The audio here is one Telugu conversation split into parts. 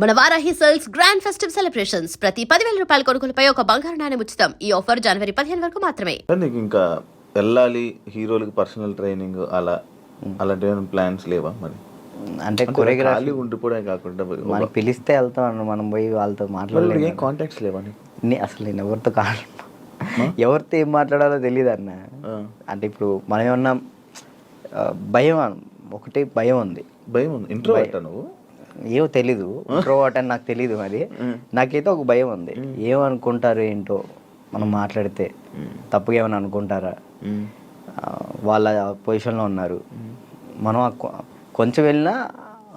మన Varahi sales grand festive celebrations. ప్రతి పదివేల రూపాయల కొనుగోలుపై ఒక బంగారు నాణెం ఉచితం. ఈ ఆఫర్ జనవరి పదిహేను వరకు మాత్రమే. అంటే నీకు ఇంకా వెళ్ళాలి హీరోలకి పర్సనల్ ట్రైనింగ్ అలా అలాంటి ప్లాన్స్ లేవా మరి? అంటే కొరియోగ్రాఫీ. ఉండిపోవడం కాకుండా మనకి పిలిస్తే వెళ్తాం అన్న మనం పోయి వాళ్ళతో ఏం కాంటాక్ట్స్ లేవా అసలు నేను ఎవరితో కాదు ఎవరితో ఏం మాట్లాడాలో తెలియదు అన్న. అంటే ఇప్పుడు మనం ఏమన్నా భయం ఒకటే భయం ఉంది. భయం ఉంది. ఇంట్రో పెట్టా నువ్వు? ఏమో తెలీదు. ఇంట్రోవర్ట్ అని నాకు తెలీదు మరి. నాకైతే ఒక భయం ఉంది. ఏమనుకుంటారు ఏంటో మనం మాట్లాడితే తప్పుగా ఏమైనా అనుకుంటారా? వాళ్ళ పొజిషన్లో ఉన్నారు. మనం కొంచెం వెళ్ళినా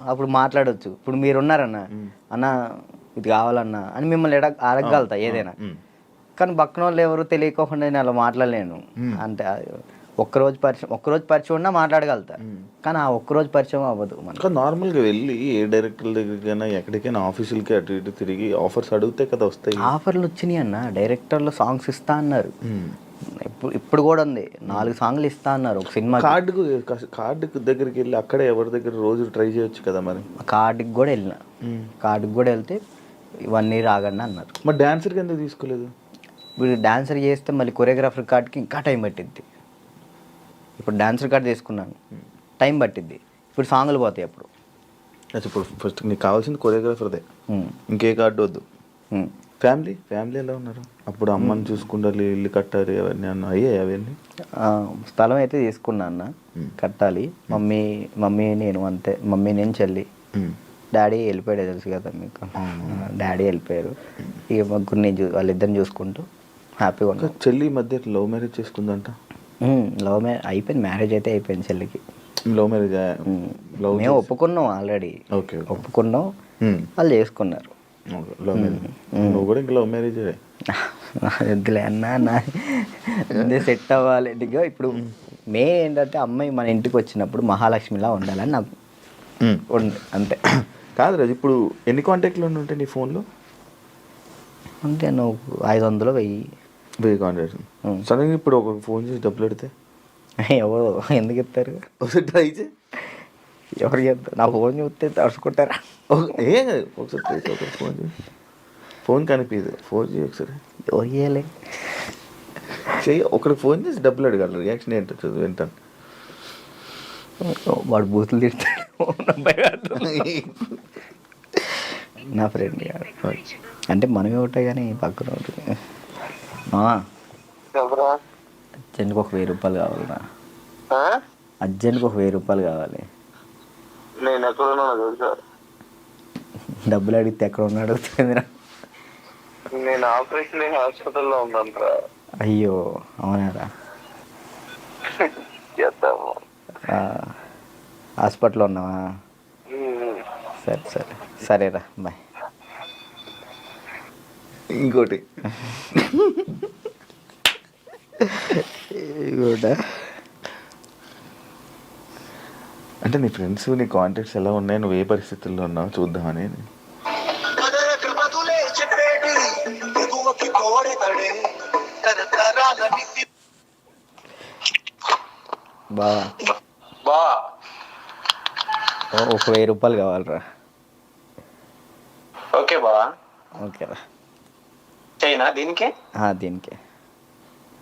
అప్పుడు మాట్లాడొచ్చు. ఇప్పుడు మీరు ఉన్నారన్న అన్న ఇది కావాలన్నా అని మిమ్మల్ని ఎడ అడగగలుగుతా ఏదైనా. కానీ పక్కన వాళ్ళు ఎవరు తెలియకోకుండా నేను అలా మాట్లాడలేను. అంటే ఒక్కరోజు పరిచయం ఒక్కరోజు పరిచయం ఉన్నా మాట్లాడగలుగుతా కానీ ఆ ఒక్కరోజు పరిచయం అవ్వదు మనకి. నార్మల్గా వెళ్ళి ఏ డైరెక్టర్ దగ్గరికైనా ఎక్కడికైనా ఆఫీసులకి అటు ఇటు తిరిగి ఆఫర్స్ అడిగితే కదా వస్తాయి. ఆఫర్లు వచ్చినాయి అన్న. డైరెక్టర్లు సాంగ్స్ ఇస్తా అన్నారు. ఇప్పుడు ఇప్పుడు కూడా ఉంది. నాలుగు సాంగ్లు ఇస్తా అన్నారు ఒక సినిమా కార్డుకు కార్డుకు దగ్గరికి వెళ్ళి అక్కడే ఎవరి దగ్గర రోజు ట్రై చేయొచ్చు కదా మరి? కార్డుకి కూడా వెళ్ళిన. కార్డుకి కూడా వెళ్తే వన్ ఇయర్ ఆగండి అన్నారు. మరి డాన్సర్కి ఎందుకు తీసుకోలేదు? ఇప్పుడు డాన్సర్ చేస్తే మళ్ళీ కొరియోగ్రాఫర్ కార్డ్కి ఇంకా టైం పట్టిద్ది. ఇప్పుడు డాన్సర్ కార్డ్ తీసుకున్నాను. టైం పట్టిద్ది. ఇప్పుడు సాంగ్లు పోతాయి అప్పుడు. ఇప్పుడు ఫస్ట్ నీకు కావాల్సింది కొరియోగ్రాఫర్దే. ఇంకే కార్డు వద్దు. ఫ్యామిలీ? ఫ్యామిలీ ఎలా ఉన్నారు? అప్పుడు అమ్మని చూసుకుంటారు ఇల్లు కట్టారు అవన్నీ అన్న అయ్యాయి అవన్నీ? స్థలం అయితే తీసుకున్నా అన్న. కట్టాలి. మమ్మీ మమ్మీ నేను అంతే. మమ్మీ నేను చెల్లి. డాడీ వెళ్ళిపోయాడు తెలుసు కదా మీకు? డాడీ వెళ్ళిపోయారు. ఇక ముగ్గురు నేను వాళ్ళిద్దరిని చూసుకుంటూ హ్యాపీగా చెల్లి మధ్య లవ్ మ్యారేజ్ చేసుకుందంట. లవ్ మ్యారేజ్ అయిపోయింది మ్యారేజ్ అయితే అయిపోయింది చెల్లికి. లవ్ మ్యారేజ్ లవ్ మేము ఒప్పుకున్నాం ఆల్రెడీ ఓకే ఒప్పుకున్నాం. వాళ్ళు చేసుకున్నారు. Okay, love marriage. నువ్వు కూడా ఇంకా లవ్ మ్యారేజ్ వద్దులే అన్న నా సెట్ అవ్వాలి. ఇప్పుడు మెయిన్ ఏంటంటే అమ్మాయి మన ఇంటికి వచ్చినప్పుడు మహాలక్ష్మిలా ఉండాలని నాకు అంతే. కాదు రాజు ఇప్పుడు ఎన్ని కాంటాక్ట్లు ఉంటాయి నీ ఫోన్లో అంతే నువ్వు ఐదు వందలు వెయ్యి. వెయ్యి కాంటాక్ట్స్. సడన్గా ఇప్పుడు ఒక ఫోన్ చేసి డబ్బులు పెడితే ఎవరు? ఎందుకు ఇస్తారు? ఒకసారి ట్రై చేయి. ఎవరికి ఇస్తారు నా ఫోన్ చూస్తే తడుచుకుంటారా? ఏం ఒకసారి ట్రై చేయి ఫోన్ చేయి. ఫోన్ కనిపించదు. ఫోన్ చేయి ఒకసారి. ఎవరు చేయాలి? చెయ్యి. ఒకరికి ఫోన్ చేసి డబ్బులు అడగాలి. రియాక్షన్ ఏంటో చదువు వింటాను. వాడు బూతులు తిడతాడు. నా ఫ్రెండ్ అంటే మనమే ఒకటే కానీ పక్కన ఎవరా అర్జెంట్కి ఒక వెయ్యి రూపాయలు కావాలరా? అర్జెంట్కి ఒక వెయ్యి రూపాయలు కావాలి. నేను ఎక్కడున్నాను తెలుసా. డబ్బులు అడిగితే ఎక్కడ ఉన్నాడు అడుగుతుందిరా నేను ఆపరేషన్ హాస్పిటల్లో ఉన్నానురా. అయ్యో అవునారా? చేద్దాము. హాస్పిటల్లో ఉన్నావా. సరే సరే. సరేరా బాయ్. ఇంకోటి. కూడా అంటే నీ ఫ్రెండ్స్ నీ కాంటాక్ట్స్ ఎలా ఉన్నాయి? నువ్వు ఏ పరిస్థితుల్లో ఉన్నావు? చూద్దామని. బా. ఒక వెయ్యి రూపాయలు కావాలరా. ఓకే బా. ఓకేరా. చైనా దీనికి? ఆ, దీనికి.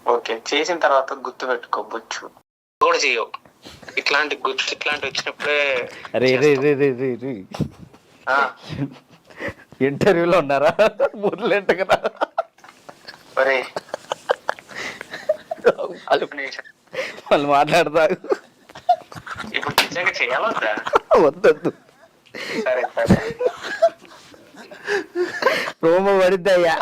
ఓకే చేసిన తర్వాత గుర్తు పెట్టుకోవచ్చు కూడా చేయవు ఇట్లాంటి గుర్తు ఇట్లాంటి వచ్చినప్పుడే రే రే రే రే రే రే. ఆ, ఇంటర్వ్యూలో ఉన్నారా? బుర్లేంట కదా ఒరే. వాళ్ళు మాట్లాడతా ఇప్పుడు నిజంగా చేయాలొద్దా వద్దొద్దు. సరే సరే. ప్రోమో పడిద్దయ్యా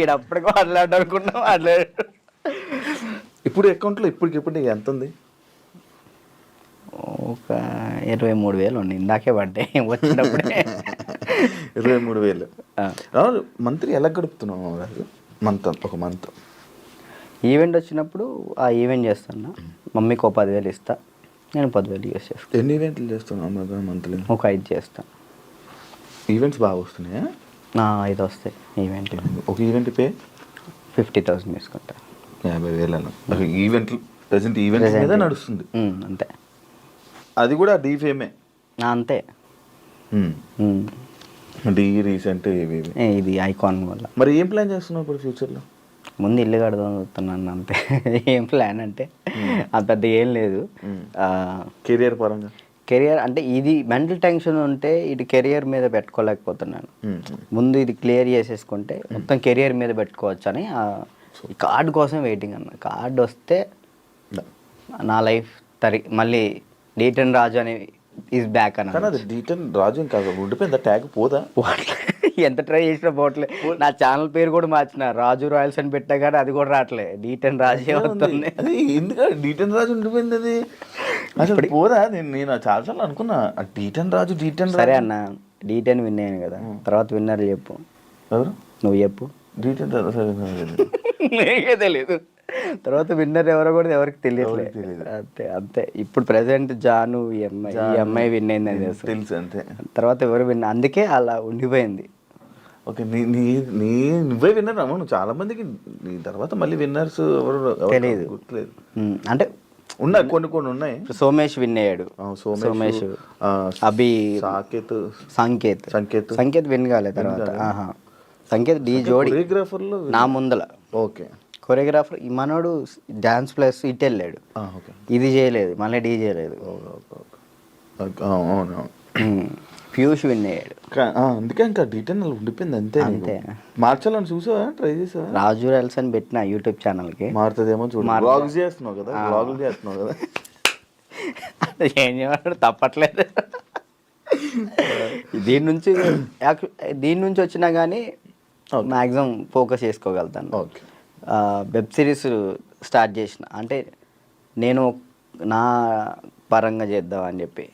ఈడప్పటికి మాట్లాడు అనుకున్నా మాట్లాడు ఇప్పుడు అకౌంట్లో ఇప్పటికి ఇప్పుడు నీకు ఎంత ఉంది? ఒక ఇరవై మూడు వేలు ఉన్నాయి ఇందాకే పడ్డాయి వచ్చినప్పుడే. ఇరవై మూడు వేలు. రావు మంత్లీ ఎలా గడుపుతున్నావు రాజు మంత్ ఒక మంత్. ఈవెంట్ వచ్చినప్పుడు ఆ ఈవెంట్ చేస్తాను. మమ్మీకి ఒక పదివేలు ఇస్తా నేను పదివేలు యూస్ చేస్తాను ఎన్ని ఈవెంట్లు చేస్తున్నావు మంత్లీ? ఒక ఐదు చేస్తాను ఈవెంట్స్ బాగా వస్తున్నాయా? నా ఐదు వస్తాయి ఈవెంట్ ఒక ఈవెంట్ పే ఫిఫ్టీ థౌసండ్ తీసుకుంటా. యాభై వేలను ఈవెంట్ ప్రజెంట్ ఈవెంట్ మీద. నడుస్తుంది. అంతే. అది కూడా డీ ఫేమే అంతే. డీ రీసెంట్ ఇది ఐకాన్ వల్ల. మరి ఏం ప్లాన్ చేస్తున్నావు ఇప్పుడు ఫ్యూచర్లో ముందు ఇల్లు కడదాం అంతే. ఏం ప్లాన్ అంటే అంత పెద్ద ఏం లేదు. కెరియర్ పరంగా? కెరియర్ అంటే ఇది మెంటల్ టెన్షన్ ఉంటే ఇది కెరియర్ మీద పెట్టుకోలేకపోతున్నాను. ముందు ఇది క్లియర్ చేసేసుకుంటే మొత్తం కెరియర్ మీద పెట్టుకోవచ్చు అని కార్డు కోసం వెయిటింగ్ అన్న. కార్డు వస్తే నా లైఫ్ తరి మళ్ళీ డీటన్ రాజు అని ఈజ్ బ్యాక్ అన్న అది డీటెన్ రాజు ఇంకా ఉండిపోయిందా ట్యాగ్ పోదా? ఎంత ట్రై చేసినా పోవట్లే నా ఛానల్ పేరు కూడా మార్చిన రాజు రాయల్స్ అని పెట్టా కానీ అది కూడా రావట్లే. డీటెన్ రాజే వస్తుంది అది ఎందుకు? డీటెన్ రాజు ఉండిపోయింది అది. అసలు పోదా? నేను నేను చాలా సార్లు అనుకున్నా. ఆ డీటెన్ రాజు డీటెన్ సరే రాజు. అన్న డీటెన్ విన్ అయ్యాను కదా. తర్వాత విన్నర్ చెప్పు. ఎవరు? నువ్వు చెప్పు. సరే, సరే, సరే. నీకే తెలియదు తర్వాత విన్నర్ ఎవరో కూడా ఎవరికి తెలియట్లేదు. తెలీదు. అంతే అంతే. ఇప్పుడు ప్రెసెంట్ జాను ఈ అమ్మాయి ఈ అమ్మాయి విన్ అయిందని తెలుసు. తెలుసు అంతే. తర్వాత ఎవరు విన్ అందుకే అలా ఉండిపోయింది. ఓకే నీ నీ నీ నువ్వే విన్నర్ అమ్మ నువ్వు చాలా మందికి నీ తర్వాత మళ్ళీ విన్నర్స్ ఎవరు తెలీదు. గుర్తులేదు. అంటే ఉన్నాయి కొన్ని కొన్ని ఉన్నాయి. సోమేష్ విన్ అయ్యాడు సోమేష్ అభి సాకేత్ సంకేత్. సంకేత్. సంకేత్ విన్ కాలేదు తర్వాత. ఆహా. సంకేత్ డి జోడి కొరియోగ్రాఫర్లో నా ముందల. ఓకే. కొరియోగ్రాఫర్ ఈ మనోడు డాన్స్ ప్లస్ ఇట్ వెళ్ళాడు. ఇది చేయలేదు మళ్ళీ డీ చేయలేదు. పీయూష్ విన్ అయ్యాడు అందుకే ఇంకా డీటెయిల్ ఉండిపోయింది అంతే. అంతే. మార్చాలని చూసావా? ట్రై చేసావా? రాజు రెల్స్ అని పెట్టిన యూట్యూబ్ ఛానల్కి. మారుతుందేమో చూడు. బ్లాగ్స్ చేస్తున్నావు కదా బ్లాగులు చేస్తున్నావు కదా. ఏం చేయమంటాడు తప్పట్లేదు. దీని నుంచి దీని నుంచి వచ్చినా కానీ మ్యాక్సిమం ఫోకస్ చేసుకోగలుగుతాను. ఓకే. వెబ్ సిరీస్ స్టార్ట్ చేసిన అంటే నేను నా పరంగా చేద్దాం అని చెప్పి.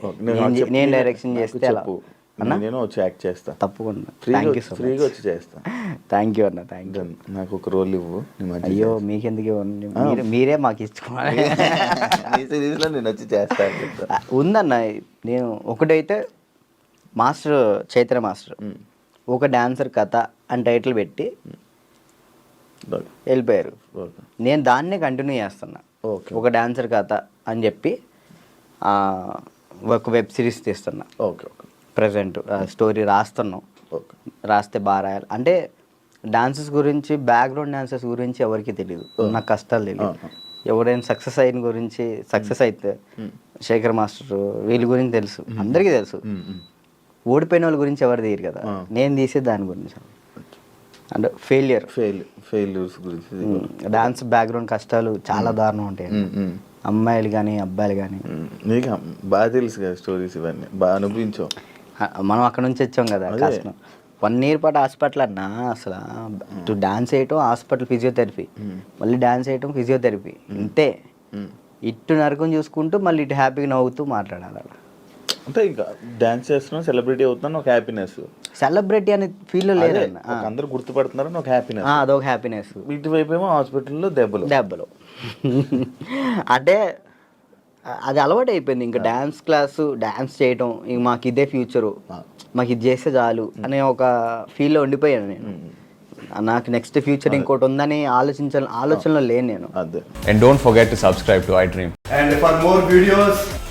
నేను డైరెక్షన్ చేస్తే. అన్నా నేను వచ్చి యాక్ట్ చేస్తా తప్పకుండా ఫ్రీగా ఫ్రీగా వచ్చి చేస్తా థ్యాంక్ యూ అన్న థ్యాంక్ యూ. నాకు ఒక రోల్ ఇవ్వు అయ్యో మీకెందుకు ఇవ్వండి మీరు మాకు ఇచ్చుకోవాలి నీ series లో నేను వచ్చి చేస్తా. ఉందన్న నేను ఒకటైతే మాస్టర్ చైత్ర మాస్టర్. ఒక డాన్సర్ కథ అని టైటిల్ పెట్టి. వెళ్ళిపోయారు. నేను దాన్నే కంటిన్యూ చేస్తున్నా ఓకే. ఒక డాన్సర్ కథ అని చెప్పి ఒక వెబ్ సిరీస్ తీస్తున్నా. Okay okay. ప్రజెంట్ స్టోరీ రాస్తున్నాం. ఓకే. రాస్తే బాగా రాయాలి. అంటే డాన్సెస్ గురించి బ్యాక్గ్రౌండ్ డాన్సెస్ గురించి ఎవరికి తెలియదు నాకు కష్టాలు తెలియదు. ఎవరైనా సక్సెస్ అయిన గురించి సక్సెస్ అయితే శేఖర్ మాస్టర్ వీళ్ళ గురించి తెలుసు. అందరికీ తెలుసు. ఓడిపోయిన వాళ్ళ గురించి ఎవరు తీయరు కదా. నేను తీసే దాని గురించి. అంటే ఫెయిలియర్ ఫెయిల్ ఫెయిల్యూర్స్ గురించి డాన్స్ బ్యాక్గ్రౌండ్ కష్టాలు చాలా దారుణం ఉంటాయి. అమ్మాయిలు కానీ అబ్బాయిలు కానీ. నీకు బాగా తెలుసు కదా స్టోరీస్ ఇవన్నీ. బాగా అనుభవించావు. మనం అక్కడ నుంచి వచ్చాం కదా. కష్టం వన్ ఇయర్ పాటు హాస్పిటల్ అన్నా అసలు ఇటు డాన్స్ వేయటం హాస్పిటల్ ఫిజియోథెరపీ మళ్ళీ డాన్స్ వేయటం ఫిజియోథెరపీ ఇంతే. ఇటు నరకం చూసుకుంటూ మళ్ళీ ఇటు హ్యాపీగా నవ్వుతూ మాట్లాడాలి అలా. అంటే ఇంకా డాన్స్ చేస్తున్నావు సెలబ్రిటీ అవుతున్నాను ఒక హ్యాపీనెస్ సెలబ్రిటీ అనే ఫీల్ ఆ. అందరూ గుర్తుపడుతున్నారని ఒక హ్యాపీనెస్ ఆ, అదొక హ్యాపీనెస్ ఇటువైపు ఏమో హాస్పిటల్లో దెబ్బలు. దెబ్బలు. అంటే అది అలవాటు అయిపోయింది ఇంకా డ్యాన్స్ క్లాసు డ్యాన్స్ చేయటం ఇంక మాకు ఇదే ఫ్యూచరు మాకు ఇది చేస్తే చాలు అనే ఒక ఫీల్లో ఉండిపోయాను నేను. నాకు నెక్స్ట్ ఫ్యూచర్ ఇంకోటి ఉందని ఆలోచించాలి ఆలోచనలో లేను నేను. అదే. And don't forget to subscribe to iDream. And for more videos,